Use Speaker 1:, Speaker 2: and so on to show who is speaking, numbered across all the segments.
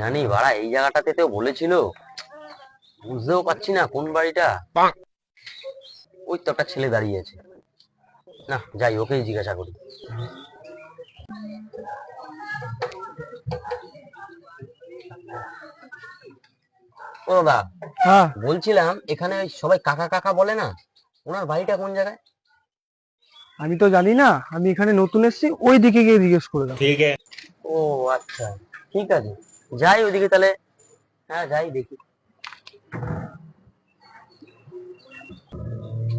Speaker 1: জানি বাড়া এই জায়গাটাতে তো বলেছিল। বুঝতেও পারছি না কোন বাড়িটা। ওই তো একটা ছেলে দাঁড়িয়ে আছে। না যাই ওকেই জিজ্ঞাসা করি। ও দাদা
Speaker 2: হ্যাঁ।
Speaker 1: বলছিলাম এখানে ওই সবাই কাকা কাকা বলে না? ওনার বাড়িটা কোন জায়গায়?
Speaker 2: আমি তো জানি না আমি এখানে নতুন এসেছি ওই দিকে গিয়ে জিজ্ঞেস করে দাও
Speaker 3: ঠিক আছে।
Speaker 1: ও আচ্ছা। ঠিক আছে। যাই ওদিকে তাহলে। হ্যাঁ যাই দেখি।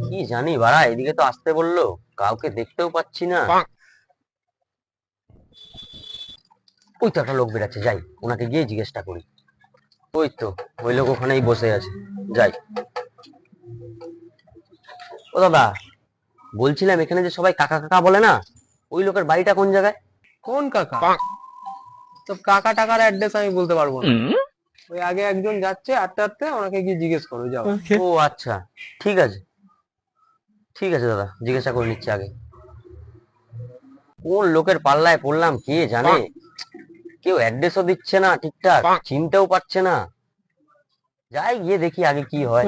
Speaker 1: কি জানি বাড়া এদিকে তো আসতে বলল কাউকে দেখতেও পাচ্ছি না। ওই তো একটা লোক বেরাচ্ছে যাই ওনাকে গিয়ে জিজ্ঞেসটা করি। ওই তো ওই লোক ওখানেই বসে আছে যাই। ও দাদা বলছিলাম এখানে যে সবাই কাকা কাকা বলে না? ওই লোকের বাড়িটা কোন জায়গায়?
Speaker 2: কোন কাকা? তো কাকা টাকার অ্যাড্রেস আমি বলতে পারব না। ওই আগে একজন যাচ্ছে আটতে আটতে ওনাকে গিয়ে জিজ্ঞেস করো যাও।
Speaker 1: ও আচ্ছা। ঠিক আছে। ঠিক আছে দাদা। জিজ্ঞাসা করে নিচ্ছি আগে। কোন লোকের পাল্লায় পড়লাম কে জানে? কেউ অ্যাড্রেসও দিচ্ছে না ঠিকঠাক চিনতেও পারছে না। যাই গিয়ে দেখি আগে কি হয়।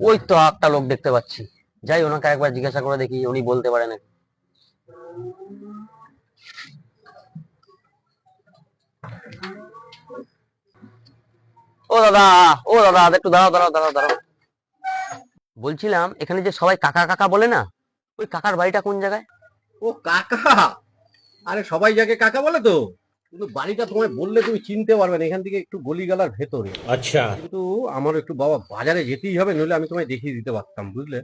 Speaker 1: ওই তো একটা লোক দেখতে পাচ্ছি। যাই ওনাকে একবার জিজ্ঞাসা করে দেখি উনি বলতে পারে নাকি ও দাদা ও দাদা একটু দাঁড়াও দাঁড়াও দাঁড়াও দাঁড়াও। বলছিলাম এখানে যে সবাই কাকা কাকা বলে না ওই কাকার বাড়িটা কোন জায়গায়?
Speaker 4: ও কাকা! আরে সবাই যাকে কাকা বলে তো। কিন্তু বাড়িটা তোমায় বললে তুমি চিনতে পারবে না এখান থেকে একটু গলিগালার ভেতরে।
Speaker 3: আচ্ছা।
Speaker 4: কিন্তু আমার একটু বাবা বাজারে যেতেই হবে নইলে আমি তোমায় দেখিয়ে দিতে পারতাম বুঝলে?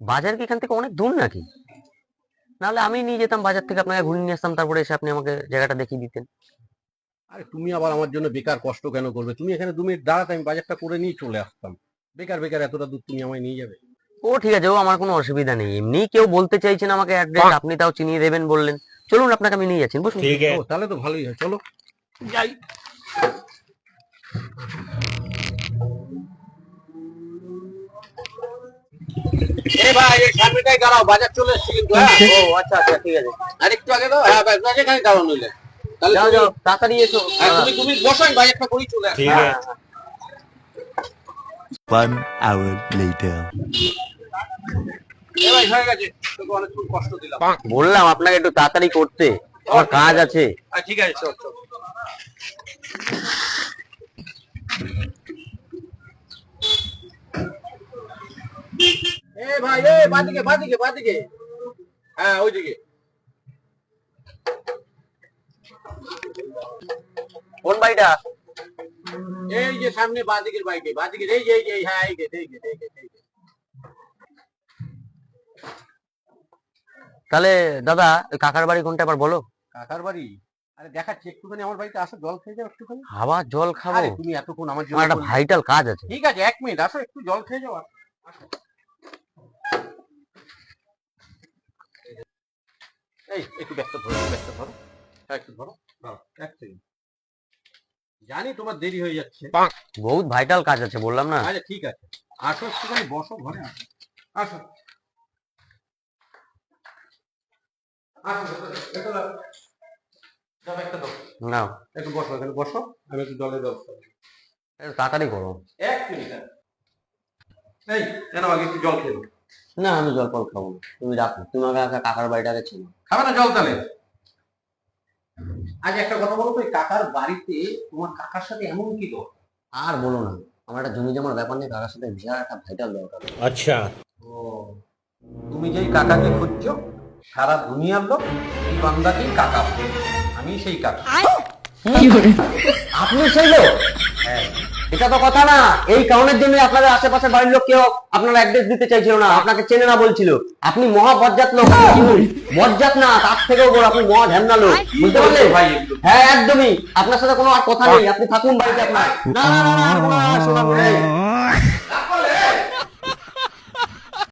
Speaker 1: বাজার কি এখান থেকে অনেক দূর নাকি? নাহলে আমি নিয়ে যেতাম বাজার থেকে আপনাকে ঘুরে নিয়ে আসতাম তারপরে এসে আপনি আমাকে জায়গাটা দেখিয়ে দিতেন।
Speaker 4: আরে তুমি আবার আমার জন্য বেকার কষ্ট কেন করবে? তুমি এখানে দু মিনিট দাঁড়াতে আমি বাজারটা করে নিয়ে চলে আসতাম। বেকার বেকার এতটা দূর তুমি আমায় নিয়ে যাবে।
Speaker 1: ও ঠিক আছে ও আমার কোনো অসুবিধা নেই। এমনি কেউ বলতে চাইছেন আমাকে অ্যাড্রেস আপনি তাও চিনিয়ে দেবেন বললেন। চলুন আপনাকে আমি নিয়ে যাচ্ছি
Speaker 4: বুঝলেন তাহলে তো ভালোই হয় চলো। যাই। বাজার চলে হ্যাঁ? আচ্ছা।
Speaker 1: ও আচ্ছা আচ্ছা ঠিক আছে।
Speaker 4: আরেকটু আগে দাও হ্যাঁ তাহলে
Speaker 1: যাও তাড়াতাড়ি এসো।
Speaker 4: হ্যাঁ, তুমি বাজারটা চলে
Speaker 3: হ্যাঁ।
Speaker 5: One hour later.
Speaker 1: বললাম আপনাকে একটু তাড়াতাড়ি করতে। আমার আচ্ছা, কাজ আছে।
Speaker 4: ঠিক আছে চল চল। এ ভাই এ বাদিকে বাদিকে বাদিকে। হ্যাঁ ওইদিকে।
Speaker 1: কোন বাড়িটা?
Speaker 4: এই যে সামনে বাদিকের বাইকে বাদিকে এই যে এই যে হ্যাঁ এই যে এই যে এই যে
Speaker 1: তাহলে দাদা ওই কাকার বাড়ি কোনটা আবার বলো?
Speaker 4: কাকার বাড়ি? আরে দেখাচ্ছি একটুখানি আমার বাড়িতে আসো জল খেয়ে যাও একটুখানি।
Speaker 1: খাবার জল খাব?
Speaker 4: আরে তুমি এতক্ষণ আমার জন্য
Speaker 1: একটা ভাইটাল কাজ আছে।
Speaker 4: ঠিক আছে এক মিনিট আসো একটু জল খেয়ে যাও আসো। এই একটু ব্যস্ত ধরো ব্যস্ত ধরো। হ্যাঁ একটু ধরো। দাঁড়াও, এক সেকেন্ড জানি তোমার দেরি হয়ে যাচ্ছে।
Speaker 1: বহুত ভাইটাল কাজ আছে বললাম না।
Speaker 4: আচ্ছা ঠিক আছে। আসো একটুখানি বসো ঘরে আসো। আসো। আসো একটু দাও। দাও, একটা দাও।
Speaker 1: না
Speaker 4: একটু বসো এখানে বসো। আমি একটু জলের ব্যবস্থা
Speaker 1: একটু তাড়াতাড়ি করো।
Speaker 4: এক মিনিট এই কেন আগে একটু জল খেয়ে।
Speaker 1: না আমি জল খাব না। তুমি রাখো তোমাকে একটা কাকার বাড়িটাকে ছিল
Speaker 4: খাবে না জল তাহলে? আগে একটা কথা বলো তুই কাকার বাড়িতে তোমার কাকার সাথে এমন কি তো
Speaker 1: আর বলো না আমার একটা জমি জমার ব্যাপার নিয়ে কাকার সাথে বিশাল একটা ভাইটাল দরকার।
Speaker 3: আচ্ছা।
Speaker 4: ও তুমি যেই কাকাকে খুঁজছো সারা দুনিয়ার লোক এই বান্দাকেই কাকা আমি সেই কাকা।
Speaker 1: আপনি সেই লোক?
Speaker 4: হ্যাঁ।
Speaker 1: এটা তো কথা না। এই কারণের জন্য আপনাদের আশেপাশে বাড়ির লোক কেউ আপনার অ্যাড্রেস দিতে চাইছিল না আপনাকে চেনে না বলছিল। আপনি মহা বজ্জাত লোক বজ্জাত না তার থেকেও বড় আপনি মহা না লোক বুঝতে পারলেন?
Speaker 4: ভাই
Speaker 1: হ্যাঁ একদমই। আপনার সাথে কোনো আর কথা নেই আপনি থাকুন বাড়িতে আপনার। না না না না আর কোনো আর শোনাবো না।